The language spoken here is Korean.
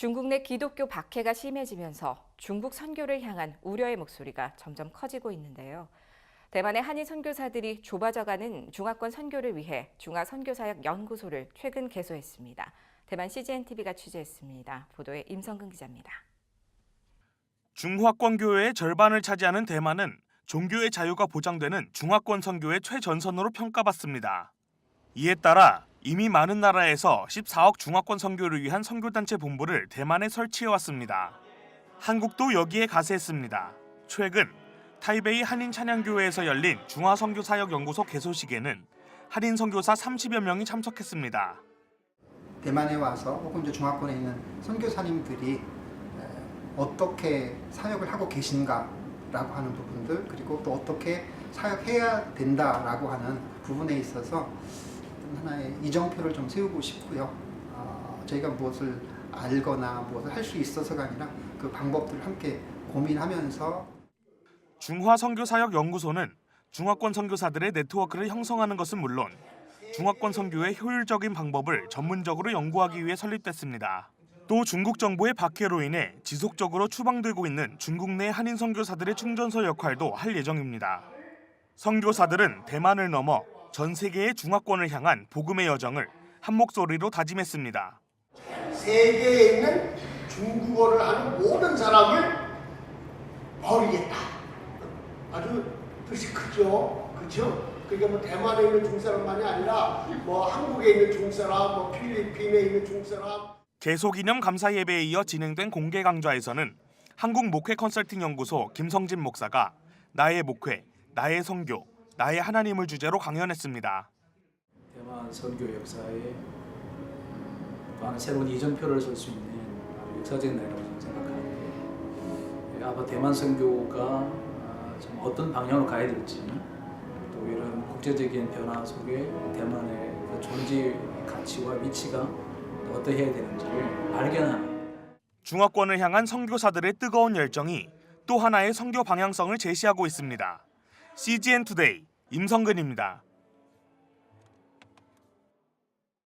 중국 내 기독교 박해가 심해지면서 중국 선교를 향한 우려의 목소리가 점점 커지고 있는데요. 대만의 한인 선교사들이 좁아져가는 중화권 선교를 위해 중화 선교사역 연구소를 최근 개소했습니다. 대만 CGN TV가 취재했습니다. 보도에 임성근 기자입니다. 중화권 교회의 절반을 차지하는 대만은 종교의 자유가 보장되는 중화권 선교의 최전선으로 평가받습니다. 이에 따라 이미 많은 나라에서 14억 중화권 선교를 위한 선교단체 본부를 대만에 설치해왔습니다. 한국도 여기에 가세했습니다. 최근 타이베이 한인 찬양교회에서 열린 중화 선교 사역 연구소 개소식에는 한인 선교사 30여 명이 참석했습니다. 대만에 와서 혹은 이제 중화권에 있는 선교사님들이 에, 어떻게 사역을 하고 계신가라고 하는 부분들 그리고 또 어떻게 사역해야 된다라고 하는 부분에 있어서 하나의 이정표를 좀 세우고 싶고요. 어, 저희가 무엇을 알거나 무엇을 할 수 있어서가 아니라 그 방법들을 함께 고민하면서 중화 선교사역 연구소는 중화권 선교사들의 네트워크를 형성하는 것은 물론 중화권 선교의 효율적인 방법을 전문적으로 연구하기 위해 설립됐습니다. 또 중국 정부의 박해로 인해 지속적으로 추방되고 있는 중국 내 한인 선교사들의 충전소 역할도 할 예정입니다. 선교사들은 대만을 넘어 전 세계의 중화권을 향한 복음의 여정을 한 목소리로 다짐했습니다. 세계에 있는 중국어를 하는 모든 사람을 버리겠다. 아주 뜻이 크죠. 그죠? 그러니까 뭐 대만에 있는 중사람만이 아니라 뭐 한국에 있는 중사람, 뭐 필리핀에 있는 중사람, 개소기념 감사 예배에 이어 진행된 공개 강좌에서는 한국 목회 컨설팅 연구소 김성진 목사가 나의 목회, 나의 선교, 나의 하나님을 주제로 강연했습니다. 대만 선교 역사에 많은 새로운 이정표를 설 수 있는 역사적인 날이라고 생각하는데 아마 대만 선교가 아, 좀 어떤 방향으로 가야 될지 또 이런 국제적인 변화 속에 대만의 그 존재 가치와 위치가 또 어떻게 해야 되는지를 발견하는 중화권을 향한 선교사들의 뜨거운 열정이 또 하나의 선교 방향성을 제시하고 있습니다. CGN 투데이 임성근입니다.